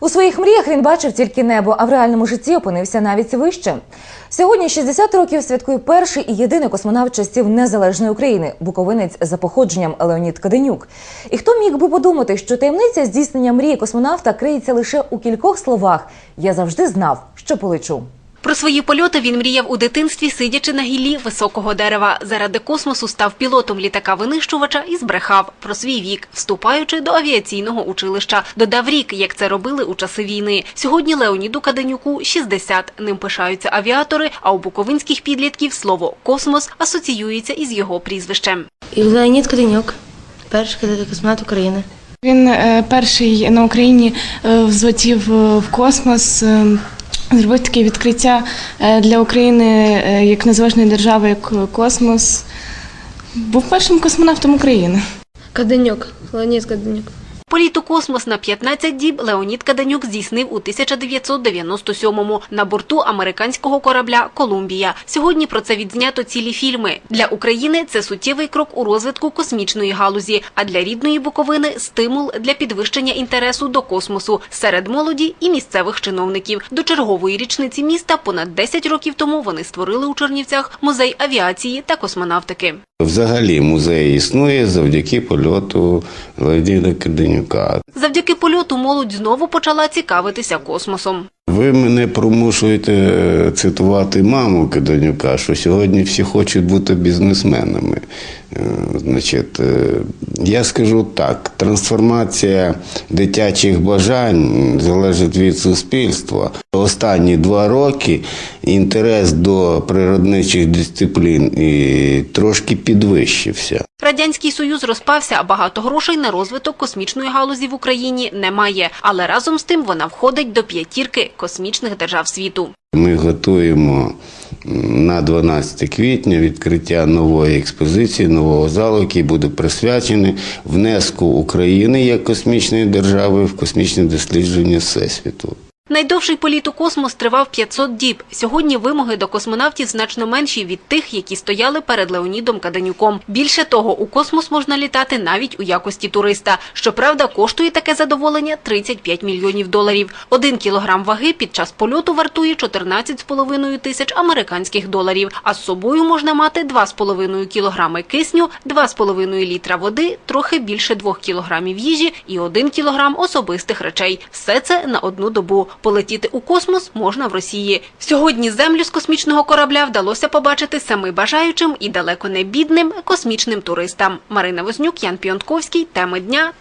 У своїх мріях він бачив тільки небо, а в реальному житті опинився навіть вище. Сьогодні 60 років святкує перший і єдиний космонавт часів незалежної України, буковинець за походженням Леонід Каденюк. І хто міг би подумати, що таємниця здійснення мрії космонавта криється лише у кількох словах? Я завжди знав, що полечу. Про свої польоти він мріяв у дитинстві, сидячи на гіллі високого дерева. Заради космосу став пілотом літака-винищувача і збрехав про свій вік, вступаючи до авіаційного училища. Додав рік, як це робили у часи війни. Сьогодні Леоніду Каденюку 60. Ним пишаються авіатори, а у буковинських підлітків слово «космос» асоціюється із його прізвищем. І Леонід Каденюк, перший космонавт України. Він е, перший на Україні е, взлетів е, в космос. Зробив таке відкриття е, для України е, як незалежної держави, як космос. Був першим космонавтом України. Каденюк, Леонід Каденюк. Політ у космос на 15 діб Леонід Каденюк здійснив у 1997-му на борту американського корабля «Колумбія». Сьогодні про це відзнято цілі фільми. Для України це суттєвий крок у розвитку космічної галузі, а для рідної Буковини – стимул для підвищення інтересу до космосу серед молоді і місцевих чиновників. До чергової річниці міста понад 10 років тому вони створили у Чернівцях музей авіації та космонавтики. Взагалі музей існує завдяки польоту Леоніда Киденюка. Завдяки польоту молодь знову почала цікавитися космосом. Ви мене примушуєте е, цитувати маму Каденюка, що сьогодні всі хочуть бути бізнесменами. Е, Значить, е, я скажу так: трансформація дитячих бажань залежить від суспільства. Останні два роки інтерес до природничих дисциплін і трошки підвищився. Радянський Союз розпався, а багато грошей на розвиток космічної галузі в Україні немає. Але разом з тим вона входить до п'ятірки космічних держав світу. Ми готуємо на 12 квітня відкриття нової експозиції, нового залу, який буде присвячений внеску України як космічної держави в космічне дослідження Всесвіту. Найдовший політ у космос тривав 500 діб. Сьогодні вимоги до космонавтів значно менші від тих, які стояли перед Леонідом Каденюком. Більше того, у космос можна літати навіть у якості туриста. Щоправда, коштує таке задоволення 35 мільйонів доларів. Один кілограм ваги під час польоту вартує 14,5 тисяч американських доларів. А з собою можна мати 2,5 кілограми кисню, 2,5 літра води, трохи більше 2 кілограмів їжі і 1 кілограм особистих речей. Все це на одну добу. Полетіти у космос можна в Росії. Сьогодні землю з космічного корабля вдалося побачити самим бажаючим і далеко не бідним космічним туристам. Марина Вознюк, Ян Піонтковський. Теми дня.